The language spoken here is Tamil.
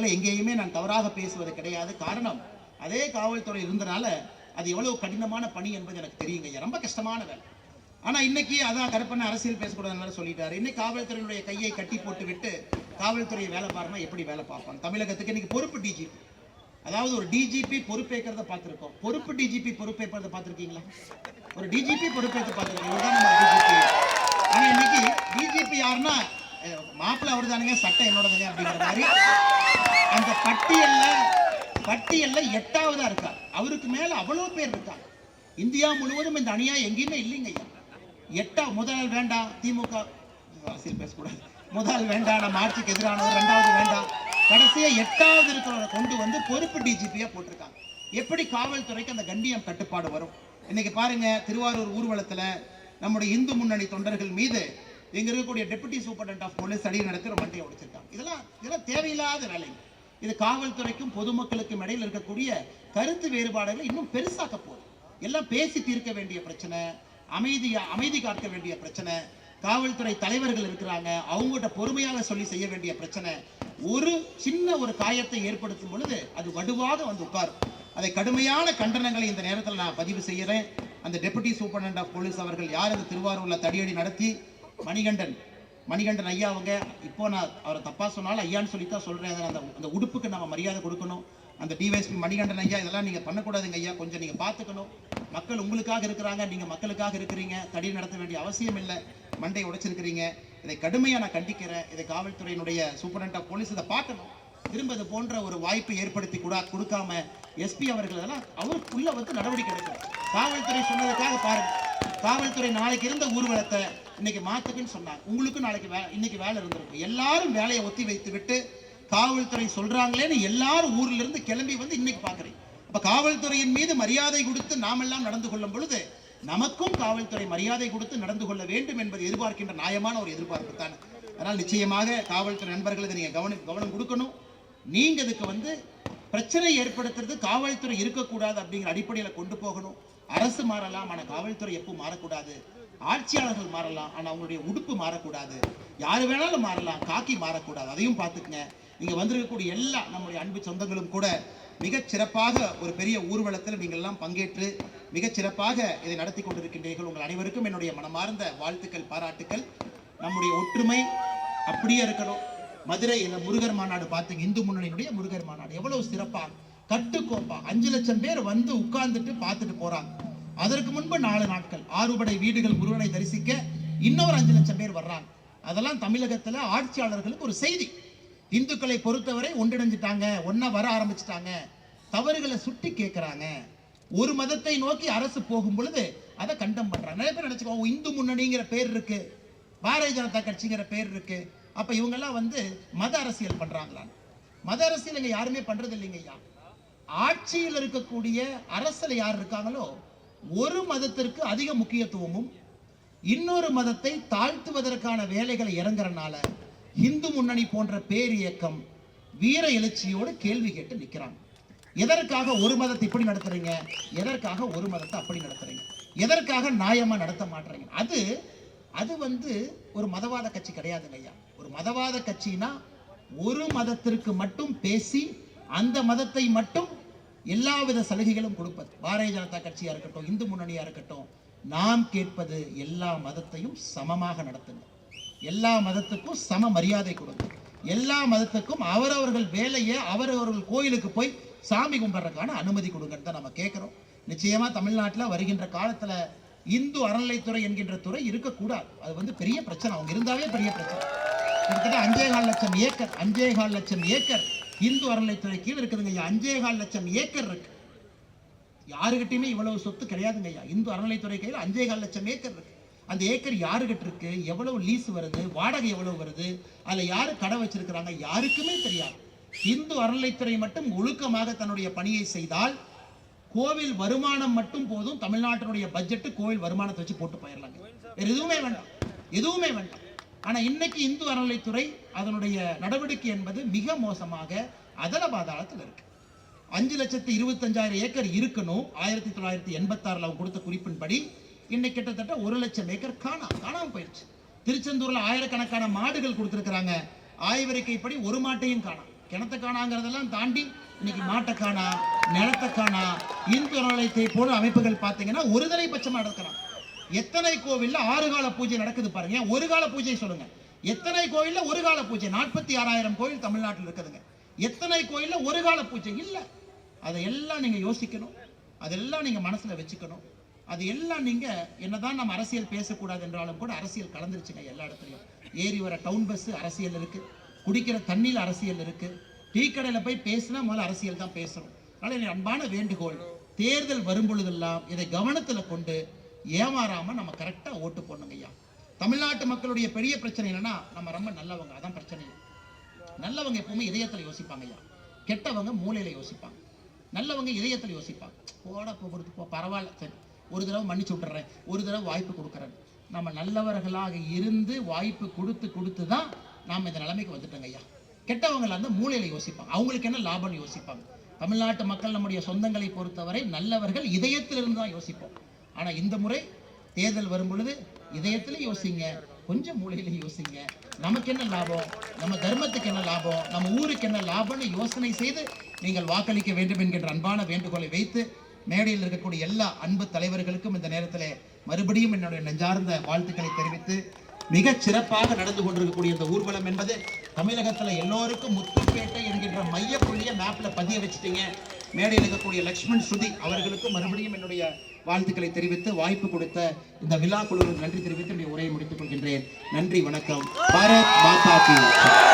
அவர்களை எங்கேயுமே நான் தவறாக பேசுவது கிடையாது. காரணம் அதே காவல்துறை இருந்தனால அது எவ்வளவு கடினமான பணி என்பது எனக்கு தெரியுங்க ரொம்ப கஷ்டமான வேலை. ஆனா இன்னைக்கு அதான் கருப்பண்ண அரசியல் பேசக்கூடாதுனால சொல்லிட்டாரு. இன்னைக்கு காவல்துறையினுடைய கையை கட்டி போட்டு விட்டு காவல்துறையை வேலை பாருன்னா எப்படி வேலை பார்ப்பாங்க தமிழகத்துக்கு இன்னைக்கு பொறுப்பு டிஜிபி அதாவது ஒரு டிஜிபி பொறுப்பேற்கிறத பார்த்திருக்கோம். பொறுப்பு டிஜிபி பொறுப்பேற்பதை பார்த்துருக்கீங்களா? ஒரு டிஜிபி பொறுப்பேற்று பார்த்திருக்கோம். இதுதான் நம்ம டிஜிபி ஆனா இன்னைக்கு டிஜிபி யாருன்னா மாப்பிள்ள அவர் தானுங்க சட்டம் என்னோடதுங்க அப்படிங்கிற மாதிரி. அந்த பட்டியல்ல பட்டியல்ல எட்டாவதா இருக்கார். அவருக்கு மேல அவ்வளவு பேர் இருக்காங்க. இந்தியா முழுவதும் இந்த அணியா எங்கேயுமே இல்லைங்க எட்டா முதல் வேண்டாம் திமுக அரசியல் பேசக்கூடாது. முதல் வேண்டாம் நம்ம ஆட்சிக்கு எதிரானவர் ரெண்டாவது வேண்டாம் கடைசியா எட்டாவது இருக்கிறவரை கொண்டு வந்து பொறுப்பு டிஜிபியா போட்டிருக்காங்க. எப்படி காவல்துறைக்கு அந்த கண்டியம் கட்டுப்பாடு வரும்? இன்னைக்கு பாருங்க திருவாரூர் ஊர்வலத்துல நம்முடைய இந்து முன்னணி தொண்டர்கள் மீது இங்க இருக்கக்கூடிய டெபுட்டி சூப்பர்டென்ட் ஆஃப் போலீஸ் அடி நடத்தி ஒரு வண்டியை உடைச்சிருக்காங்க இதெல்லாம் இதெல்லாம் தேவையில்லாத வேலைங்க. இது காவல்துறைக்கும் பொதுமக்களுக்கும் இடையில் இருக்கக்கூடிய கருத்து வேறுபாடுகளை இன்னும் பெருசாக்க போகுது. எல்லாம் பேசி தீர்க்க வேண்டிய பிரச்சனை அமைதியா அமைதி காக்க வேண்டிய பிரச்சனை காவல்துறை தலைவர்கள் இருக்கிறாங்க அவங்ககிட்ட பொறுமையாக சொல்லி செய்ய வேண்டிய பிரச்சனை. ஒரு சின்ன ஒரு காயத்தை ஏற்படுத்தும் பொழுது அது வடுவாக வந்து உட்காரும். அதை கடுமையான கண்டனங்களை இந்த நேரத்தில் நான் பதிவு செய்கிறேன் அந்த டெபுட்டி சூப்பரண்ட் ஆஃப் போலீஸ் அவர்கள் யார் அந்த திருவாரூரில் தடியடி நடத்தி? மணிகண்டன். மணிகண்டன் ஐயா அவங்க இப்போ நான் அவரை தப்பா சொன்னாலும் ஐயான்னு சொல்லி தான் சொல்றேன். அதை அந்த அந்த உடுப்புக்கு நம்ம மரியாதை கொடுக்கணும். அந்த டிவைஎஸ்பி மணிகண்டன் ஐயா இதெல்லாம் நீங்க பண்ணக்கூடாதுங்க ஐயா. கொஞ்சம் நீங்க பார்த்துக்கணும். மக்கள் உங்களுக்காக இருக்கிறாங்க. நீங்க மக்களுக்காக இருக்கிறீங்க. தடி நடத்த வேண்டிய அவசியம் இல்லை. மண்டையை உடைச்சிருக்கிறீங்க. இதை கடுமையா நான் கண்டிக்கிறேன். இதை காவல்துறையினுடைய சூப்பரண்ட் ஆஃப் போலீஸ் இதை பார்க்கணும். திரும்ப இது போன்ற ஒரு வாய்ப்பை ஏற்படுத்தி கூட கொடுக்காம எஸ்பி அவர்கள் அதெல்லாம் அவருக்குள்ள வந்து நடவடிக்கை எடுக்கணும். காவல்துறை சொன்னதுக்காக பாருங்க. காவல்துறை நாளைக்கு இருந்த ஊர்வலத்தை இன்னைக்கு மாத்துக்குன்னு சொன்னாங்க. உங்களுக்கும் நாளைக்கு வே இன்னைக்கு வேலை இருந்திருக்கும் எல்லாரும் வேலையை ஒத்தி வைத்து விட்டு காவல்துறை சொல்றாங்களேன்னு எல்லாரும் ஊர்ல இருந்து கிளம்பி வந்து இன்னைக்கு பாக்குறீங்க. அப்ப காவல்துறையின் மீது மரியாதை கொடுத்து நாமெல்லாம் நடந்து கொள்ளும் பொழுது நமக்கும் காவல்துறை மரியாதை கொடுத்து நடந்து கொள்ள வேண்டும் என்பது எதிர்பார்க்கின்ற நியாயமான ஒரு எதிர்பார்ப்பு தான். அதனால் நிச்சயமாக காவல்துறை நண்பர்களுக்கு நீங்கள் கவனம் கவனம் கொடுக்கணும். நீங்கள் இதுக்கு வந்து பிரச்சனை ஏற்படுத்துறது காவல்துறை இருக்கக்கூடாது அப்படிங்கிற அடிப்படையில் கொண்டு போகணும். அரசு மாறலாம் ஆனால் காவல்துறை எப்போ மாறக்கூடாது. ஆட்சியாளர்கள் மாறலாம் ஆனால் அவங்களுடைய உடுப்பு மாறக்கூடாது. யார் வேணாலும் மாறலாம் காக்கி மாறக்கூடாது. அதையும் பார்த்துக்குங்க. நீங்கள் வந்திருக்கக்கூடிய எல்லா நம்முடைய அன்பு சொந்தங்களும் கூட மிகச் சிறப்பாக ஒரு பெரிய ஊர்வலத்தில் நீங்கள் எல்லாம் பங்கேற்று மிகச் சிறப்பாக இதை நடத்தி கொண்டிருக்கின்றீர்கள். உங்கள் அனைவருக்கும் என்னுடைய மனமார்ந்த வாழ்த்துக்கள் பாராட்டுக்கள். நம்முடைய ஒற்றுமை அப்படியே இருக்கணும். மதுரையில் முருகர் மாநாடு பார்த்தீங்க இந்து முன்னணியினுடைய முருகர் மாநாடு. எவ்வளவு சிறப்பாக கட்டுக்கோப்பா. அஞ்சு லட்சம் பேர் வந்து உட்கார்ந்துட்டு பார்த்துட்டு போறாங்க. அதற்கு முன்பு நாலு நாட்கள் ஆறுபடை வீடுகள் முருகனை தரிசிக்க இன்னொரு அஞ்சு லட்சம் பேர் வர்றாங்க. அதெல்லாம் தமிழகத்துல ஆட்சியாளர்களுக்கு ஒரு செய்தி. இந்துக்களை பொறுத்தவரை ஒன்றிணைஞ்சிட்டாங்க ஒன்னா வர ஆரம்பிச்சிட்டாங்க. தவறுகளை சுட்டி கேட்கிறாங்க ஒரு மதத்தை நோக்கி அரசு போகும் பொழுது அதை கண்டம் பண்றாங்க. நிறைய பேர் நினைச்சுக்கோ இந்து முன்னணிங்கிற பேர் இருக்கு. பாரதிய ஜனதா கட்சிங்கிற பேர் இருக்கு. அப்ப இவங்கெல்லாம் வந்து மத அரசியல் பண்றாங்களா மத அரசியல் இங்க யாருமே பண்ணுறது இல்லைங்க ஐயா. ஆட்சியில் இருக்கக்கூடிய அரசுல யார் இருக்காங்களோ ஒரு மதத்திற்கு அதிக முக்கியத்துவமும் இன்னொரு மதத்தை தாழ்த்துவதற்கான வேலைகளை இறங்குறனால இந்து முன்னணி போன்ற பேர் இயக்கம் வீர எழுச்சியோடு கேள்வி கேட்டு நிற்கிறாங்க எதற்காக ஒரு மதத்தை இப்படி நடத்துறீங்க? எதற்காக ஒரு மதத்தை அப்படி நடத்துறீங்க? எதற்காக நியாயமா நடத்த மாட்டுறீங்க அது அது வந்து ஒரு மதவாத கட்சி கிடையாதுங்க ஐயா. மதவாத கட்சினா ஒரு மதத்திற்கு மட்டும் பேசி அந்த மதத்தை மட்டும் எல்லாவித சலுகைகளும் கொடுப்பது. பாரதிய ஜனதா கட்சியா இருக்கட்டும் இந்து முன்னணியா இருக்கட்டும் நாம் கேட்பது எல்லா மதத்தையும் சமமாக நடத்துங்க. எல்லா மதத்துக்கும் சம மரியாதை கொடுங்க. எல்லா மதத்துக்கும் அவரவர்கள் வேலையை அவரவர்கள் கோயிலுக்கு போய் சாமி கும்பிட்றதுக்கான அனுமதி கொடுங்கன்னு தான் நம்ம கேட்குறோம். நிச்சயமா தமிழ்நாட்டில் வருகின்ற காலத்தில் இந்து அறநிலைத்துறை என்கின்ற துறை இருக்கக்கூடாது. அது வந்து பெரிய பிரச்சனை. அவங்க இருந்தாவே பெரிய பிரச்சனை. கிட்டத்தட்ட அஞ்சே கால் லட்சம் ஏக்கர் அஞ்சே கால் லட்சம் ஏக்கர் இந்து அறநிலைத்துறை கீழே இருக்குதுங்க ஐயா. அஞ்சே கால் லட்சம் ஏக்கர் இருக்கு. யாருகிட்டயுமே இவ்வளவு சொத்து கிடையாதுங்க ஐயா. இந்து அறநிலைத்துறை கையில் அஞ்சே கால் லட்சம் ஏக்கர் இருக்கு. அந்த ஏக்கர் யாருகிட்ட இருக்கு? எவ்வளவு லீஸ் வருது? வாடகை எவ்வளவு வருது? அதுல யாரு கடை வச்சிருக்கிறாங்க? யாருக்குமே தெரியாது. இந்து அறநிலைத்துறை மட்டும் ஒழுக்கமாக தன்னுடைய பணியை செய்தால் கோவில் வருமானம் மட்டும் போதும். தமிழ்நாட்டினுடைய பட்ஜெட் கோவில் வருமானத்தை வச்சு போட்டு போயிடலாங்க வேற எதுவுமே வேண்டாம். எதுவுமே வேண்டாம். ஆனா இன்னைக்கு இந்து அறநிலைத்துறை அதனுடைய நடவடிக்கை என்பது மிக மோசமாக அதல பாதாளத்தில் இருக்கு. அஞ்சு லட்சத்தி இருபத்தஞ்சாயிரம் ஏக்கர் இருக்கணும். ஆயிரத்தி தொள்ளாயிரத்தி எண்பத்தாறுல அவங்க கொடுத்த குறிப்பின்படி இன்னைக்கு கிட்டத்தட்ட ஒரு லட்சம் ஏக்கர் காணா காணாம போயிடுச்சு திருச்செந்தூர்ல ஆயிரக்கணக்கான மாடுகள் கொடுத்துருக்குறாங்க. ஆய்வறிக்கைப்படி ஒரு மாட்டையும் காணாம் கிணத்தை காணாங்கிறதெல்லாம் தாண்டி இன்னைக்கு மாட்டை காணா நிலத்தை காணா இந்து அறநிலையத்தை போல அமைப்புகள் பார்த்தீங்கன்னா ஒருதலை பட்சமாக நடக்கிறான் எத்தனை கோவில்ல ஆறு கால பூஜை நடக்குது பாருங்க. ஏன் ஒரு கால பூஜை சொல்லுங்க. எத்தனை கோவில்ல ஒரு கால பூஜை? நாற்பத்தி ஆறாயிரம் கோவில் தமிழ்நாட்டில் இருக்குதுங்க. எத்தனை கோயில்ல ஒரு கால பூஜை? இல்ல. அதை எல்லாம் நீங்க யோசிக்கணும். அதெல்லாம் நீங்க மனசுல வச்சுக்கணும். அது எல்லாம் நீங்க என்னதான் நம்ம அரசியல் பேசக்கூடாது என்றாலும் கூட அரசியல் கலந்துருச்சுங்க எல்லா இடத்துலையும். ஏறி வர டவுன் பஸ் அரசியல் இருக்கு. குடிக்கிற தண்ணியில் அரசியல் இருக்கு. டீ கடையில போய் பேசினா முதல்ல அரசியல் தான் பேசணும். அதனால என் அன்பான வேண்டுகோள் தேர்தல் வரும் பொழுதெல்லாம் இதை கவனத்துல கொண்டு ஏமாறாமல் நம்ம கரெக்டாக ஓட்டு போடணுங்க ஐயா. தமிழ்நாட்டு மக்களுடைய பெரிய பிரச்சனை என்னன்னா நம்ம ரொம்ப நல்லவங்க. அதான் பிரச்சனை. நல்லவங்க எப்பவுமே இதயத்தில் யோசிப்பாங்க ஐயா. கெட்டவங்க மூலையில் யோசிப்பாங்க. நல்லவங்க இதயத்தில் யோசிப்பாங்க. போட போகிறது போ பரவாயில்ல. சரி ஒரு தடவை மன்னிச்சு விட்டுறேன். ஒரு தடவை வாய்ப்பு கொடுக்குறேன். நம்ம நல்லவர்களாக இருந்து வாய்ப்பு கொடுத்து கொடுத்து தான் நாம் இந்த நிலைமைக்கு வந்துட்டோங்க ஐயா. கெட்டவங்களை அந்த மூளையில யோசிப்பாங்க. அவங்களுக்கு என்ன லாபம்னு யோசிப்பாங்க. தமிழ்நாட்டு மக்கள் நம்முடைய சொந்தங்களை பொறுத்தவரை நல்லவர்கள் இதயத்திலிருந்து தான் யோசிப்போம். ஆனால் இந்த முறை தேர்தல் வரும் பொழுது யோசிங்க கொஞ்சம் மூளையில யோசிங்க. நமக்கு என்ன லாபம்? நம்ம தர்மத்துக்கு என்ன லாபம்? நம்ம ஊருக்கு என்ன லாபம்னு யோசனை செய்து நீங்கள் வாக்களிக்க வேண்டும் என்கின்ற அன்பான வேண்டுகோளை வைத்து மேடையில் இருக்கக்கூடிய எல்லா அன்பு தலைவர்களுக்கும் இந்த நேரத்தில் மறுபடியும் என்னுடைய நெஞ்சார்ந்த வாழ்த்துக்களை தெரிவித்து மிகச் சிறப்பாக நடந்து கொண்டிருக்கக்கூடிய இந்த ஊர்வலம் என்பது தமிழகத்தில் எல்லோருக்கும் முத்துப்பேட்டை என்கின்ற மைய புள்ளியை மேப்பில் பதிய வச்சுட்டீங்க. மேடையில் இருக்கக்கூடிய லக்ஷ்மண் ஸ்ருதி அவர்களுக்கும் மறுபடியும் என்னுடைய வாழ்த்துக்களை தெரிவித்து வாய்ப்பு கொடுத்த இந்த விழா குழுவுக்கு நன்றி தெரிவித்து என்னுடைய உரையை முடித்துக் கொள்கின்றேன். நன்றி வணக்கம். பாரத் மாதா